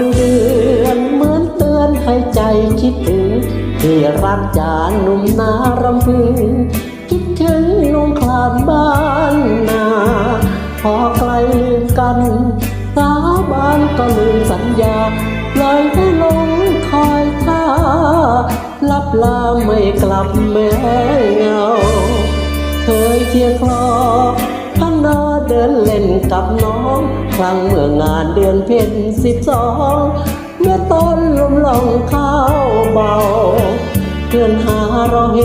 ดูเดือนเหมือนเตือนให้ใจคิดถึงที่รักจานหนุ่มนารำพึง คิดถึงลงคลานบ้านนา พอไกลลืมกันสาบานก็ลืมสัญญาลอยให้ลงคอยท่าลับลาไม่กลับแม้เงา เคยเคียคลอ กับน้อง ครั้งเมื่องานเดือนเพ็ญสิบสองเมื่อต้นลมลองข้าวเบาเพื่อนหาเรอเฮ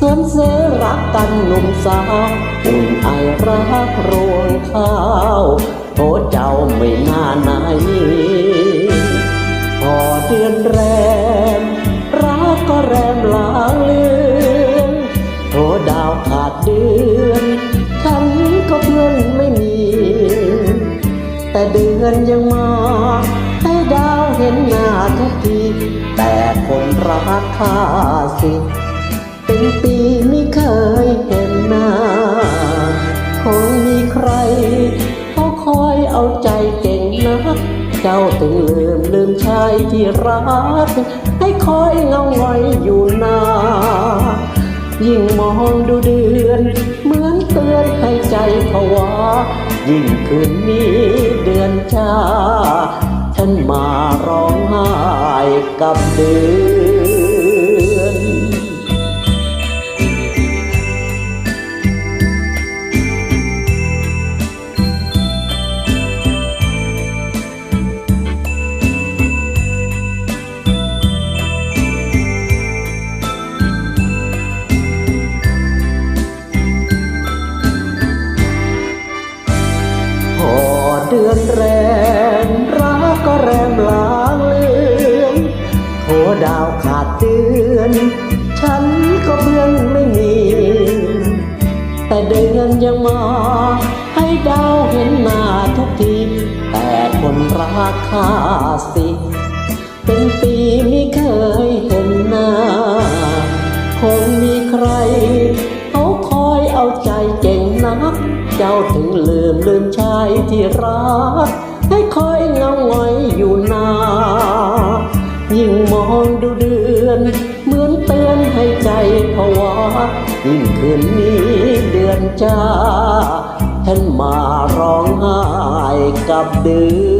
สวนเสรักกันหนุ่มสาวอุ่นไอรักรวงข้าวโอ้เจ้าไม่น่าไหนพอเดือนแรมรักก็แรมลางเลือนโอ้ดาวขาดเดือน แต่เดือนยังมา ให้ดาวเห็นหน้าทุกที แต่คนรักข้าสิ เป็นปีไม่เคยเห็นหน้า คงมีใคร เขาคอยเอาใจเก่งนัก เจ้าถึงลืมลืมชายที่รัก ให้คอยเงาไว้อยู่นานยิ่งมองดูเดือน เหมือนเตือนให้ใจผวา ยิ่งคืนนี้เดือนชา ฉันมาร้องไห้กับเดือน เดือนแรงรักก็แรมลางเลือนโทดาวขาดเดือน ฉันก็เบื่อไม่มี แต่เดือนยังมา ให้ดาวเห็นหน้าทุกที แต่คนรักข้าสิ เป็นปี ลืมลืมชายที่รัก ให้คอยเงาไว้อยู่นายิ่งมองดูเดือน เหมือนเตือนให้ใจผวายิ่งคืนนี้เดือนจ้าฉันมาร้องไห้กับเดือน